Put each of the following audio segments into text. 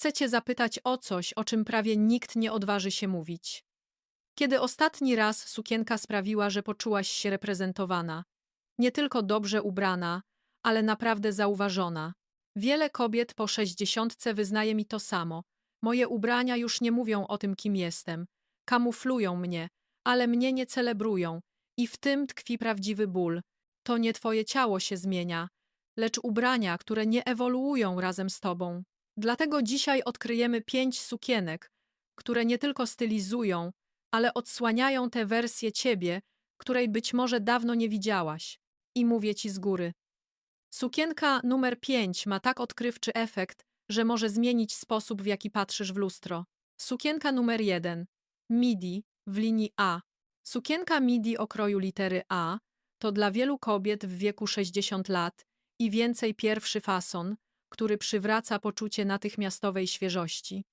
Chcę cię zapytać o coś, o czym prawie nikt nie odważy się mówić. Kiedy ostatni raz sukienka sprawiła, że poczułaś się reprezentowana? Nie tylko dobrze ubrana, ale naprawdę zauważona. Wiele kobiet po sześćdziesiątce wyznaje mi to samo. Moje ubrania już nie mówią o tym, kim jestem. Kamuflują mnie, ale mnie nie celebrują. I w tym tkwi prawdziwy ból. To nie twoje ciało się zmienia, lecz ubrania, które nie ewoluują razem z tobą. Dlatego dzisiaj odkryjemy pięć sukienek, które nie tylko stylizują, ale odsłaniają tę wersję ciebie, której być może dawno nie widziałaś. I mówię ci z góry. Sukienka numer pięć ma tak odkrywczy efekt, że może zmienić sposób, w jaki patrzysz w lustro. Sukienka numer jeden. Midi w linii A. Sukienka midi o kroju litery A to dla wielu kobiet w wieku 60 lat i więcej pierwszy fason, który przywraca poczucie natychmiastowej świeżości.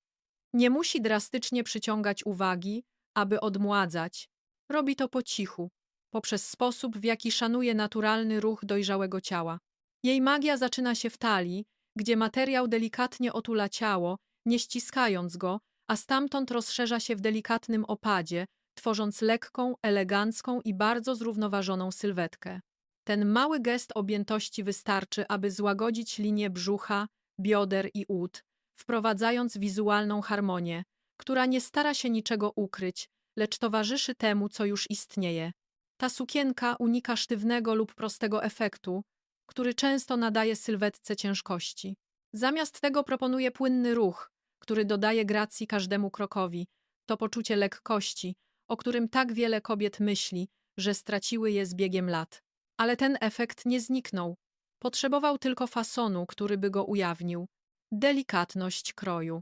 Nie musi drastycznie przyciągać uwagi, aby odmładzać. Robi to po cichu, poprzez sposób, w jaki szanuje naturalny ruch dojrzałego ciała. Jej magia zaczyna się w talii, gdzie materiał delikatnie otula ciało, nie ściskając go, a stamtąd rozszerza się w delikatnym opadzie, tworząc lekką, elegancką i bardzo zrównoważoną sylwetkę. Ten mały gest objętości wystarczy, aby złagodzić linię brzucha, bioder i ud, wprowadzając wizualną harmonię, która nie stara się niczego ukryć, lecz towarzyszy temu, co już istnieje. Ta sukienka unika sztywnego lub prostego efektu, który często nadaje sylwetce ciężkości. Zamiast tego proponuje płynny ruch, który dodaje gracji każdemu krokowi. To poczucie lekkości, o którym tak wiele kobiet myśli, że straciły je z biegiem lat. Ale ten efekt nie zniknął. Potrzebował tylko fasonu, który by go ujawnił. Delikatność kroju.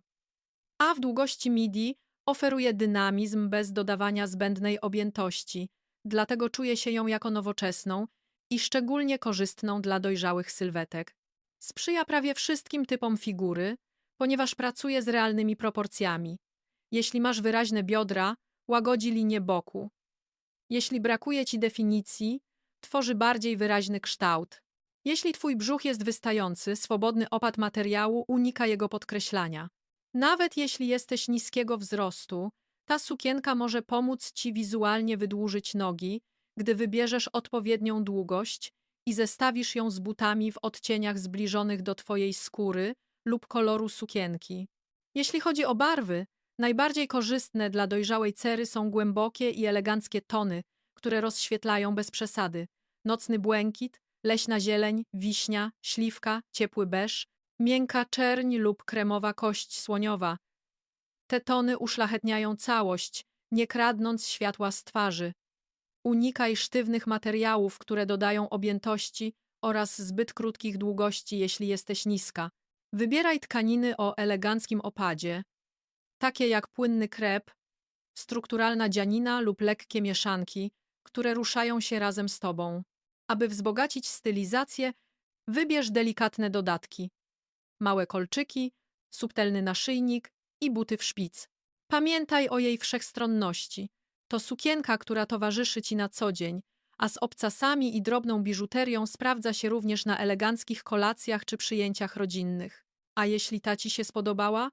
A w długości midi oferuje dynamizm bez dodawania zbędnej objętości, dlatego czuje się ją jako nowoczesną i szczególnie korzystną dla dojrzałych sylwetek. Sprzyja prawie wszystkim typom figury, ponieważ pracuje z realnymi proporcjami. Jeśli masz wyraźne biodra, łagodzi linię boku. Jeśli brakuje ci definicji, tworzy bardziej wyraźny kształt. Jeśli twój brzuch jest wystający, swobodny opad materiału unika jego podkreślania. Nawet jeśli jesteś niskiego wzrostu, ta sukienka może pomóc ci wizualnie wydłużyć nogi, gdy wybierzesz odpowiednią długość i zestawisz ją z butami w odcieniach zbliżonych do twojej skóry lub koloru sukienki. Jeśli chodzi o barwy, najbardziej korzystne dla dojrzałej cery są głębokie i eleganckie tony, które rozświetlają bez przesady. Nocny błękit, leśna zieleń, wiśnia, śliwka, ciepły beż, miękka czerń lub kremowa kość słoniowa. Te tony uszlachetniają całość, nie kradnąc światła z twarzy. Unikaj sztywnych materiałów, które dodają objętości oraz zbyt krótkich długości, jeśli jesteś niska. Wybieraj tkaniny o eleganckim opadzie, takie jak płynny krep, strukturalna dzianina lub lekkie mieszanki, które ruszają się razem z tobą. Aby wzbogacić stylizację, wybierz delikatne dodatki. Małe kolczyki, subtelny naszyjnik i buty w szpic. Pamiętaj o jej wszechstronności. To sukienka, która towarzyszy ci na co dzień, a z obcasami i drobną biżuterią sprawdza się również na eleganckich kolacjach czy przyjęciach rodzinnych. A jeśli ta ci się spodobała?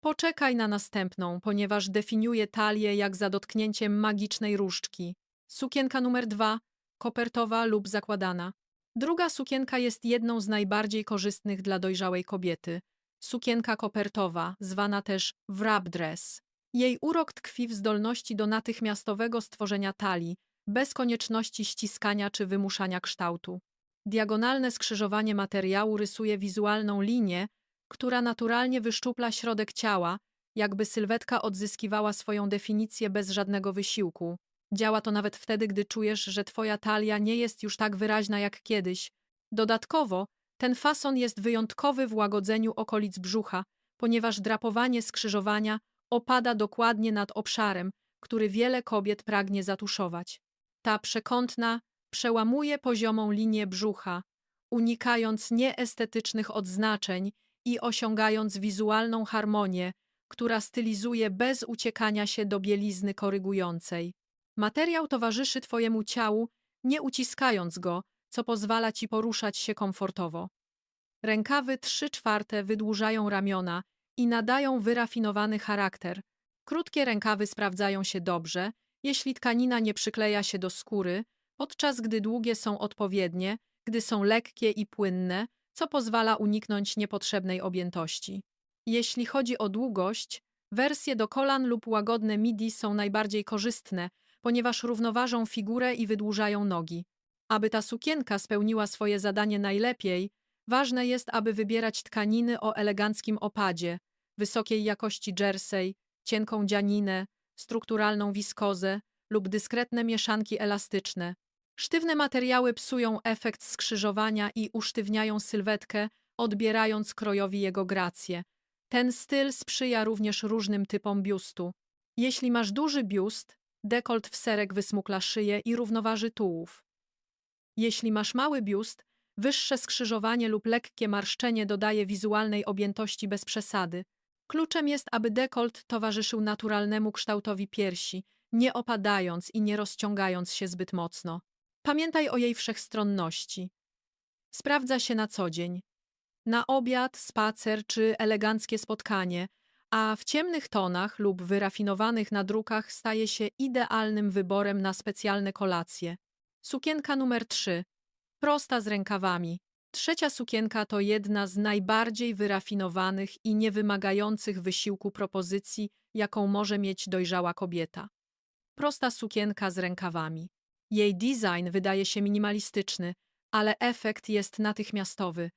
Poczekaj na następną, ponieważ definiuje talię jak za dotknięciem magicznej różdżki. Sukienka numer dwa, kopertowa lub zakładana. Druga sukienka jest jedną z najbardziej korzystnych dla dojrzałej kobiety. Sukienka kopertowa, zwana też wrap dress. Jej urok tkwi w zdolności do natychmiastowego stworzenia talii, bez konieczności ściskania czy wymuszania kształtu. Diagonalne skrzyżowanie materiału rysuje wizualną linię, która naturalnie wyszczupla środek ciała, jakby sylwetka odzyskiwała swoją definicję bez żadnego wysiłku. Działa to nawet wtedy, gdy czujesz, że twoja talia nie jest już tak wyraźna jak kiedyś. Dodatkowo, ten fason jest wyjątkowy w łagodzeniu okolic brzucha, ponieważ drapowanie skrzyżowania opada dokładnie nad obszarem, który wiele kobiet pragnie zatuszować. Ta przekątna przełamuje poziomą linię brzucha, unikając nieestetycznych odznaczeń i osiągając wizualną harmonię, która stylizuje bez uciekania się do bielizny korygującej. Materiał towarzyszy Twojemu ciału, nie uciskając go, co pozwala Ci poruszać się komfortowo. Rękawy trzy czwarte wydłużają ramiona i nadają wyrafinowany charakter. Krótkie rękawy sprawdzają się dobrze, jeśli tkanina nie przykleja się do skóry, podczas gdy długie są odpowiednie, gdy są lekkie i płynne, co pozwala uniknąć niepotrzebnej objętości. Jeśli chodzi o długość, wersje do kolan lub łagodne midi są najbardziej korzystne, ponieważ równoważą figurę i wydłużają nogi. Aby ta sukienka spełniła swoje zadanie najlepiej, ważne jest, aby wybierać tkaniny o eleganckim opadzie, wysokiej jakości jersey, cienką dzianinę, strukturalną wiskozę lub dyskretne mieszanki elastyczne. Sztywne materiały psują efekt skrzyżowania i usztywniają sylwetkę, odbierając krojowi jego grację. Ten styl sprzyja również różnym typom biustu. Jeśli masz duży biust, dekolt w serek wysmukla szyję i równoważy tułów. Jeśli masz mały biust, wyższe skrzyżowanie lub lekkie marszczenie dodaje wizualnej objętości bez przesady. Kluczem jest, aby dekolt towarzyszył naturalnemu kształtowi piersi, nie opadając i nie rozciągając się zbyt mocno. Pamiętaj o jej wszechstronności. Sprawdza się na co dzień. Na obiad, spacer czy eleganckie spotkanie, a w ciemnych tonach lub wyrafinowanych nadrukach staje się idealnym wyborem na specjalne kolacje. Sukienka numer 3. Prosta z rękawami. Trzecia sukienka to jedna z najbardziej wyrafinowanych i niewymagających wysiłku propozycji, jaką może mieć dojrzała kobieta. Prosta sukienka z rękawami. Jej design wydaje się minimalistyczny, ale efekt jest natychmiastowy.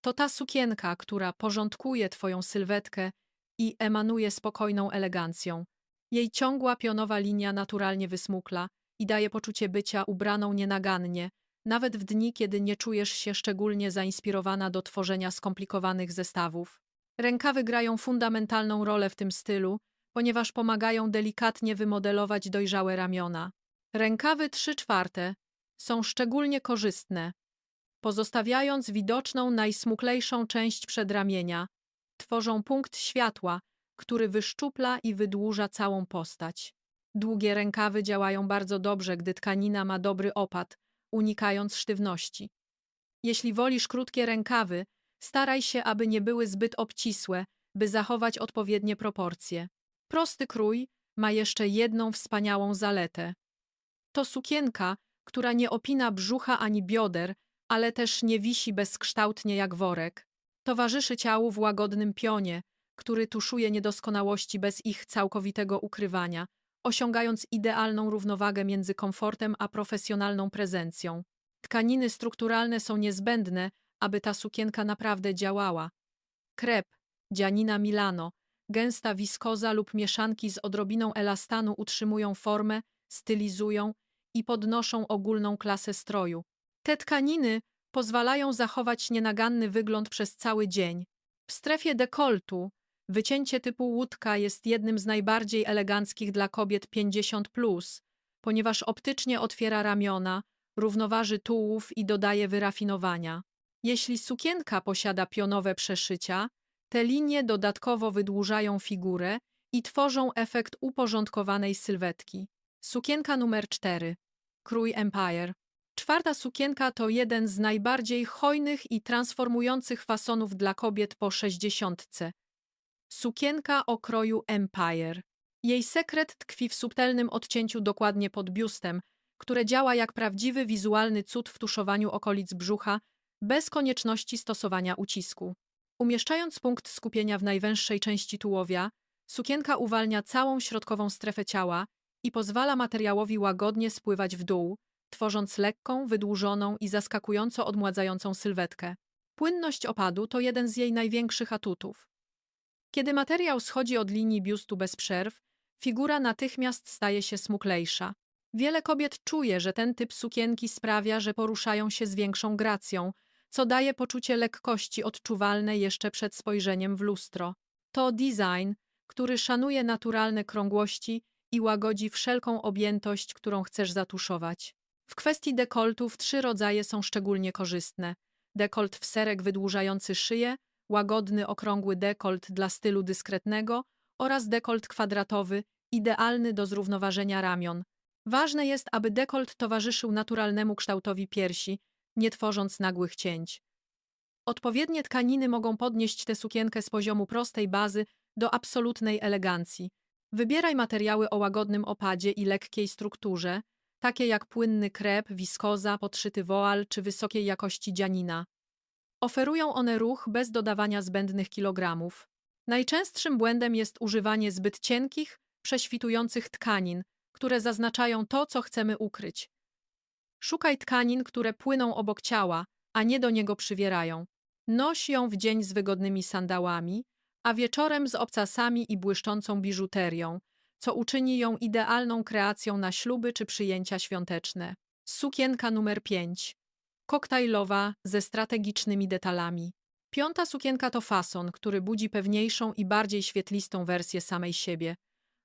To ta sukienka, która porządkuje twoją sylwetkę i emanuje spokojną elegancją. Jej ciągła pionowa linia naturalnie wysmukla i daje poczucie bycia ubraną nienagannie, nawet w dni, kiedy nie czujesz się szczególnie zainspirowana do tworzenia skomplikowanych zestawów. Rękawy grają fundamentalną rolę w tym stylu, ponieważ pomagają delikatnie wymodelować dojrzałe ramiona. Rękawy trzy czwarte są szczególnie korzystne, pozostawiając widoczną najsmuklejszą część przedramienia, tworzą punkt światła, który wyszczupla i wydłuża całą postać. Długie rękawy działają bardzo dobrze, gdy tkanina ma dobry opad, unikając sztywności. Jeśli wolisz krótkie rękawy, staraj się, aby nie były zbyt obcisłe, by zachować odpowiednie proporcje. Prosty krój ma jeszcze jedną wspaniałą zaletę. To sukienka, która nie opina brzucha ani bioder, ale też nie wisi bezkształtnie jak worek. Towarzyszy ciału w łagodnym pionie, który tuszuje niedoskonałości bez ich całkowitego ukrywania, osiągając idealną równowagę między komfortem a profesjonalną prezencją. Tkaniny strukturalne są niezbędne, aby ta sukienka naprawdę działała. Krep, dzianina Milano, gęsta wiskoza lub mieszanki z odrobiną elastanu utrzymują formę, stylizują i podnoszą ogólną klasę stroju. Te tkaniny pozwalają zachować nienaganny wygląd przez cały dzień. W strefie dekoltu wycięcie typu łódka jest jednym z najbardziej eleganckich dla kobiet 50, ponieważ optycznie otwiera ramiona, równoważy tułów i dodaje wyrafinowania. Jeśli sukienka posiada pionowe przeszycia, te linie dodatkowo wydłużają figurę i tworzą efekt uporządkowanej sylwetki. Sukienka numer 4. Krój Empire. Czwarta sukienka to jeden z najbardziej hojnych i transformujących fasonów dla kobiet po sześćdziesiątce. Sukienka o kroju Empire. Jej sekret tkwi w subtelnym odcięciu dokładnie pod biustem, które działa jak prawdziwy wizualny cud w tuszowaniu okolic brzucha, bez konieczności stosowania ucisku. Umieszczając punkt skupienia w najwęższej części tułowia, sukienka uwalnia całą środkową strefę ciała i pozwala materiałowi łagodnie spływać w dół, tworząc lekką, wydłużoną i zaskakująco odmładzającą sylwetkę. Płynność opadu to jeden z jej największych atutów. Kiedy materiał schodzi od linii biustu bez przerw, figura natychmiast staje się smuklejsza. Wiele kobiet czuje, że ten typ sukienki sprawia, że poruszają się z większą gracją, co daje poczucie lekkości odczuwalne jeszcze przed spojrzeniem w lustro. To design, który szanuje naturalne krągłości i łagodzi wszelką objętość, którą chcesz zatuszować. W kwestii dekoltów trzy rodzaje są szczególnie korzystne. Dekolt w serek wydłużający szyję, łagodny okrągły dekolt dla stylu dyskretnego oraz dekolt kwadratowy, idealny do zrównoważenia ramion. Ważne jest, aby dekolt towarzyszył naturalnemu kształtowi piersi, nie tworząc nagłych cięć. Odpowiednie tkaniny mogą podnieść tę sukienkę z poziomu prostej bazy do absolutnej elegancji. Wybieraj materiały o łagodnym opadzie i lekkiej strukturze, takie jak płynny krep, wiskoza, podszyty woal czy wysokiej jakości dzianina. Oferują one ruch bez dodawania zbędnych kilogramów. Najczęstszym błędem jest używanie zbyt cienkich, prześwitujących tkanin, które zaznaczają to, co chcemy ukryć. Szukaj tkanin, które płyną obok ciała, a nie do niego przywierają. Noś ją w dzień z wygodnymi sandałami, a wieczorem z obcasami i błyszczącą biżuterią, co uczyni ją idealną kreacją na śluby czy przyjęcia świąteczne. Sukienka numer 5. Koktajlowa ze strategicznymi detalami. Piąta sukienka to fason, który budzi pewniejszą i bardziej świetlistą wersję samej siebie.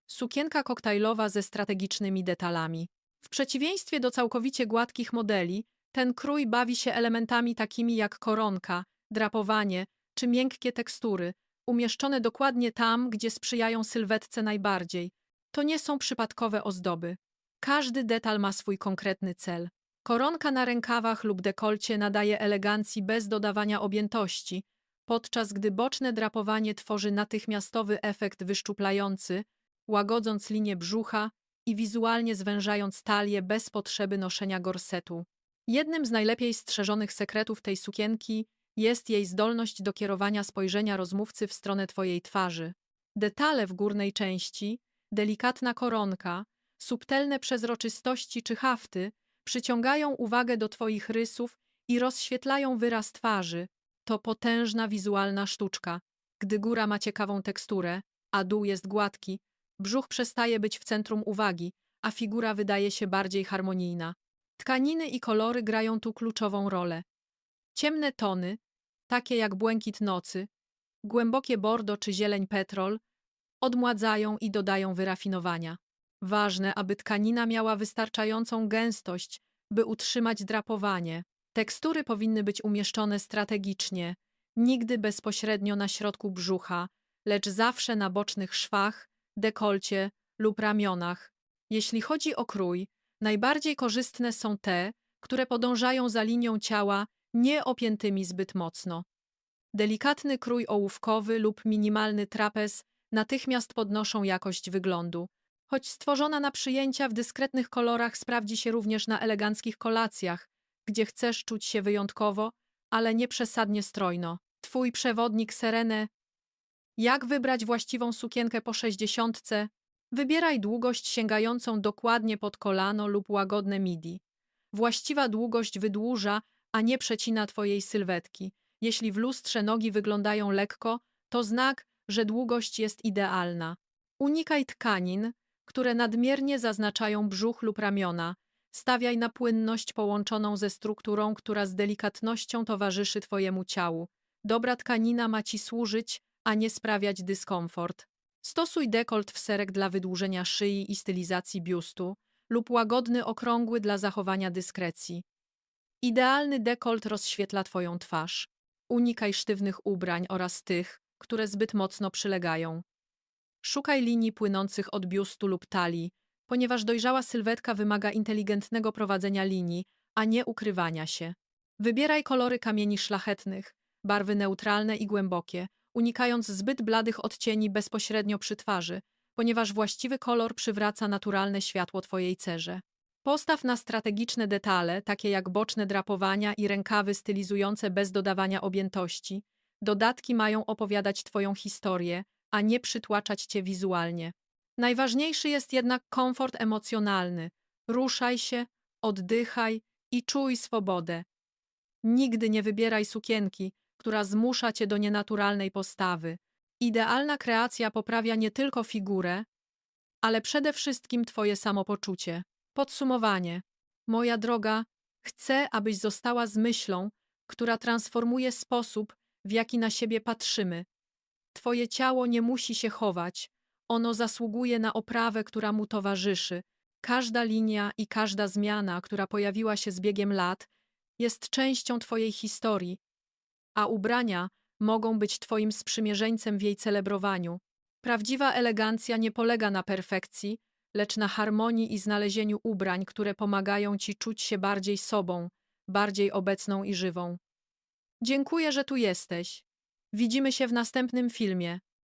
Sukienka koktajlowa ze strategicznymi detalami. W przeciwieństwie do całkowicie gładkich modeli, ten krój bawi się elementami takimi jak koronka, drapowanie czy miękkie tekstury, umieszczone dokładnie tam, gdzie sprzyjają sylwetce najbardziej. To nie są przypadkowe ozdoby. Każdy detal ma swój konkretny cel. Koronka na rękawach lub dekolcie nadaje elegancji bez dodawania objętości, podczas gdy boczne drapowanie tworzy natychmiastowy efekt wyszczuplający, łagodząc linię brzucha i wizualnie zwężając talię bez potrzeby noszenia gorsetu. Jednym z najlepiej strzeżonych sekretów tej sukienki jest jej zdolność do kierowania spojrzenia rozmówcy w stronę twojej twarzy. Detale w górnej części, delikatna koronka, subtelne przezroczystości czy hafty przyciągają uwagę do twoich rysów i rozświetlają wyraz twarzy. To potężna wizualna sztuczka. Gdy góra ma ciekawą teksturę, a dół jest gładki, brzuch przestaje być w centrum uwagi, a figura wydaje się bardziej harmonijna. Tkaniny i kolory grają tu kluczową rolę. Ciemne tony, takie jak błękit nocy, głębokie bordo czy zieleń petrol, odmładzają i dodają wyrafinowania. Ważne, aby tkanina miała wystarczającą gęstość, by utrzymać drapowanie. Tekstury powinny być umieszczone strategicznie, nigdy bezpośrednio na środku brzucha, lecz zawsze na bocznych szwach, dekolcie lub ramionach. Jeśli chodzi o krój, najbardziej korzystne są te, które podążają za linią ciała, nie opiętymi zbyt mocno. Delikatny krój ołówkowy lub minimalny trapez natychmiast podnoszą jakość wyglądu. Choć stworzona na przyjęcia w dyskretnych kolorach sprawdzi się również na eleganckich kolacjach, gdzie chcesz czuć się wyjątkowo, ale nie przesadnie strojno. Twój przewodnik Serene. Jak wybrać właściwą sukienkę po sześćdziesiątce? Wybieraj długość sięgającą dokładnie pod kolano lub łagodne midi. Właściwa długość wydłuża, a nie przecina twojej sylwetki. Jeśli w lustrze nogi wyglądają lekko, to znak, że długość jest idealna. Unikaj tkanin, które nadmiernie zaznaczają brzuch lub ramiona. Stawiaj na płynność połączoną ze strukturą, która z delikatnością towarzyszy Twojemu ciału. Dobra tkanina ma Ci służyć, a nie sprawiać dyskomfort. Stosuj dekolt w serek dla wydłużenia szyi i stylizacji biustu lub łagodny okrągły dla zachowania dyskrecji. Idealny dekolt rozświetla Twoją twarz. Unikaj sztywnych ubrań oraz tych, które zbyt mocno przylegają. Szukaj linii płynących od biustu lub talii, ponieważ dojrzała sylwetka wymaga inteligentnego prowadzenia linii, a nie ukrywania się. Wybieraj kolory kamieni szlachetnych, barwy neutralne i głębokie, unikając zbyt bladych odcieni bezpośrednio przy twarzy, ponieważ właściwy kolor przywraca naturalne światło Twojej cerze. Postaw na strategiczne detale, takie jak boczne drapowania i rękawy stylizujące bez dodawania objętości. Dodatki mają opowiadać Twoją historię, a nie przytłaczać cię wizualnie. Najważniejszy jest jednak komfort emocjonalny. Ruszaj się, oddychaj i czuj swobodę. Nigdy nie wybieraj sukienki, która zmusza cię do nienaturalnej postawy. Idealna kreacja poprawia nie tylko figurę, ale przede wszystkim twoje samopoczucie. Podsumowanie. Moja droga, chcę, abyś została z myślą, która transformuje sposób, w jaki na siebie patrzymy, Twoje ciało nie musi się chować, ono zasługuje na oprawę, która mu towarzyszy. Każda linia i każda zmiana, która pojawiła się z biegiem lat, jest częścią Twojej historii, a ubrania mogą być Twoim sprzymierzeńcem w jej celebrowaniu. Prawdziwa elegancja nie polega na perfekcji, lecz na harmonii i znalezieniu ubrań, które pomagają Ci czuć się bardziej sobą, bardziej obecną i żywą. Dziękuję, że tu jesteś. Widzimy się w następnym filmie.